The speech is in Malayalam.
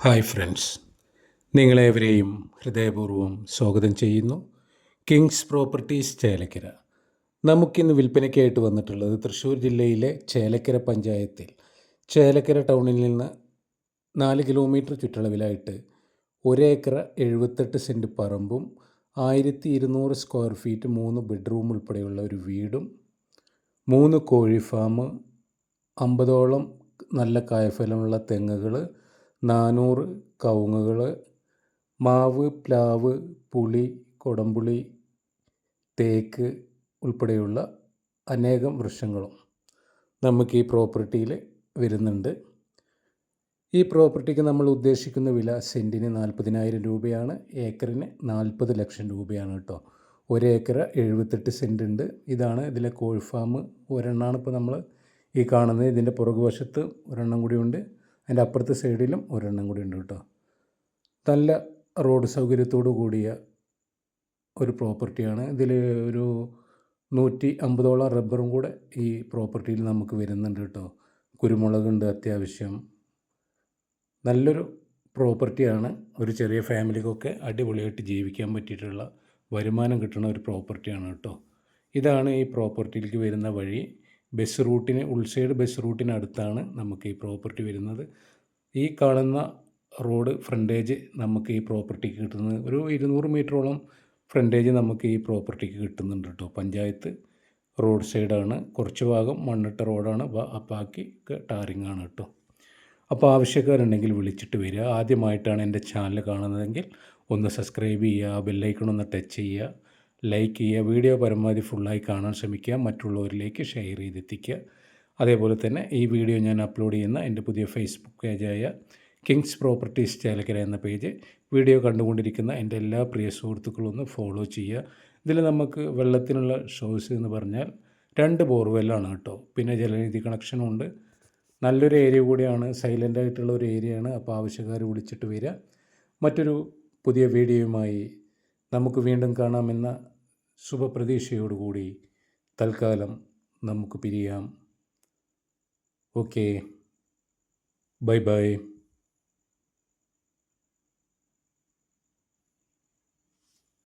Hi friends. നിങ്ങളേവരെയും ഹൃദയപൂർവം സ്വാഗതം ചെയ്യുന്നു. Kings Properties Chelakkara. നമുക്കിന്ന് വിൽപ്പനയ്ക്കായിട്ട് വന്നിട്ടുള്ളത് തൃശ്ശൂർ ജില്ലയിലെ ചേലക്കര പഞ്ചായത്തിൽ. ചേലക്കര ടൗണിൽ നിന്ന് നാല് കിലോമീറ്റർ ചുറ്റളവിലായിട്ട് ഒരേക്കർ എഴുപത്തെട്ട് സെന്റ് പറമ്പും ആയിരത്തി ഇരുന്നൂറ് സ്ക്വയർ ഫീറ്റ് മൂന്ന് ബെഡ്റൂം ഉൾപ്പെടെയുള്ള ഒരു വീടും മൂന്ന് കോഴി ഫാം അമ്പതോളം നല്ല കായഫലമുള്ള തെങ്ങുകൾ നാനൂറ് കവുങ്ങുകൾ മാവ് പ്ലാവ് പുളി കൊടംപുളി തേക്ക് ഉൾപ്പെടെയുള്ള അനേകം വൃക്ഷങ്ങളും നമുക്ക് ഈ പ്രോപ്പർട്ടിയിൽ വരുന്നുണ്ട്. ഈ പ്രോപ്പർട്ടിക്ക് നമ്മൾ ഉദ്ദേശിക്കുന്ന വില സെന്റിന് നാൽപ്പതിനായിരം രൂപയാണ് ഏക്കറിന് നാൽപ്പത് ലക്ഷം രൂപയാണ് കേട്ടോ. ഒരേക്കർ എഴുപത്തെട്ട് സെന്റ് ഉണ്ട്. ഇതാണ് ഇതിലെ കോഴി ഫാം. ഒരെണ്ണമാണ് ഇപ്പോൾ നമ്മൾ ഈ കാണുന്നത്. ഇതിന്റെ പുറകുവശത്ത് ഒരെണ്ണം കൂടി ഉണ്ട്. അതിന്റെ അപ്പുറത്തെ സൈഡിലും ഒരെണ്ണം കൂടി ഉണ്ട് കേട്ടോ. നല്ല റോഡ് സൗകര്യത്തോടു കൂടിയ ഒരു പ്രോപ്പർട്ടിയാണ്. ഇതിൽ ഒരു നൂറ്റി അമ്പതോളം റബ്ബറും കൂടെ ഈ പ്രോപ്പർട്ടിയിൽ നമുക്ക് വരുന്നുണ്ട് കേട്ടോ. കുരുമുളകുണ്ട് അത്യാവശ്യം. നല്ലൊരു പ്രോപ്പർട്ടിയാണ്. ഒരു ചെറിയ ഫാമിലിക്കൊക്കെ അടിപൊളിയായിട്ട് ജീവിക്കാൻ പറ്റിയിട്ടുള്ള വരുമാനം കിട്ടുന്ന ഒരു പ്രോപ്പർട്ടിയാണ് കേട്ടോ. ഇതാണ് ഈ പ്രോപ്പർട്ടിയിലേക്ക് വരുന്ന വഴി. ബസ് റൂട്ടിന് ഉൾസൈഡ് ബസ് റൂട്ടിനടുത്താണ് നമുക്ക് ഈ പ്രോപ്പർട്ടി വരുന്നത്. ഈ കാണുന്ന റോഡ് ഫ്രണ്ടേജ് നമുക്ക് ഈ പ്രോപ്പർട്ടിക്ക് കിട്ടുന്നത്. ഒരു ഇരുന്നൂറ് മീറ്ററോളം ഫ്രണ്ടേജ് നമുക്ക് ഈ പ്രോപ്പർട്ടിക്ക് കിട്ടുന്നുണ്ട് കേട്ടോ പഞ്ചായത്ത് റോഡ് സൈഡാണ് കുറച്ച് ഭാഗം മണ്ണിട്ട റോഡാണ് ബാക്കി ടാറിങ് ആണ് കേട്ടോ അപ്പോൾ ആവശ്യക്കാരുണ്ടെങ്കിൽ വിളിച്ചിട്ട് വരിക. ആദ്യമായിട്ടാണ് എന്റെ ചാനൽ കാണുന്നതെങ്കിൽ ഒന്ന് സബ്സ്ക്രൈബ് ചെയ്യുക ബെല്ലൈക്കൺ ഒന്ന് ടച്ച് ചെയ്യുക. ലൈക്ക് ചെയ്യുക വീഡിയോ പരമാവധി ഫുള്ളായി കാണാൻ ശ്രമിക്കുക മറ്റുള്ളവരിലേക്ക് ഷെയർ ചെയ്തെത്തിക്കുക. അതേപോലെ തന്നെ ഈ വീഡിയോ ഞാൻ അപ്ലോഡ് ചെയ്യുന്ന എന്റെ പുതിയ ഫേസ്ബുക്ക് പേജായ കിങ്സ് പ്രോപ്പർട്ടീസ് ചേലക്കര എന്ന പേജ് വീഡിയോ കണ്ടുകൊണ്ടിരിക്കുന്ന എന്റെ എല്ലാ പ്രിയ സുഹൃത്തുക്കളും ഒന്ന് ഫോളോ ചെയ്യുക. ഇതിൽ നമുക്ക് വെള്ളത്തിനുള്ള ഷോസ് എന്ന് പറഞ്ഞാൽ രണ്ട് ബോർവെല്ലാണ് കേട്ടോ. പിന്നെ ജലനിധി കണക്ഷനും ഉണ്ട്. നല്ലൊരു ഏരിയ കൂടിയാണ് സൈലന്റ് ആയിട്ടുള്ള ഒരു ഏരിയയാണ്. അപ്പോൾ ആവശ്യക്കാർ വിളിച്ചിട്ട് വരിക. മറ്റൊരു പുതിയ വീഡിയോയുമായി നമുക്ക് വീണ്ടും കാണാമെന്ന ശുഭപ്രതീക്ഷയോടുകൂടി തൽക്കാലം നമുക്ക് പിരിയാം. ഓക്കേ. Bye bye.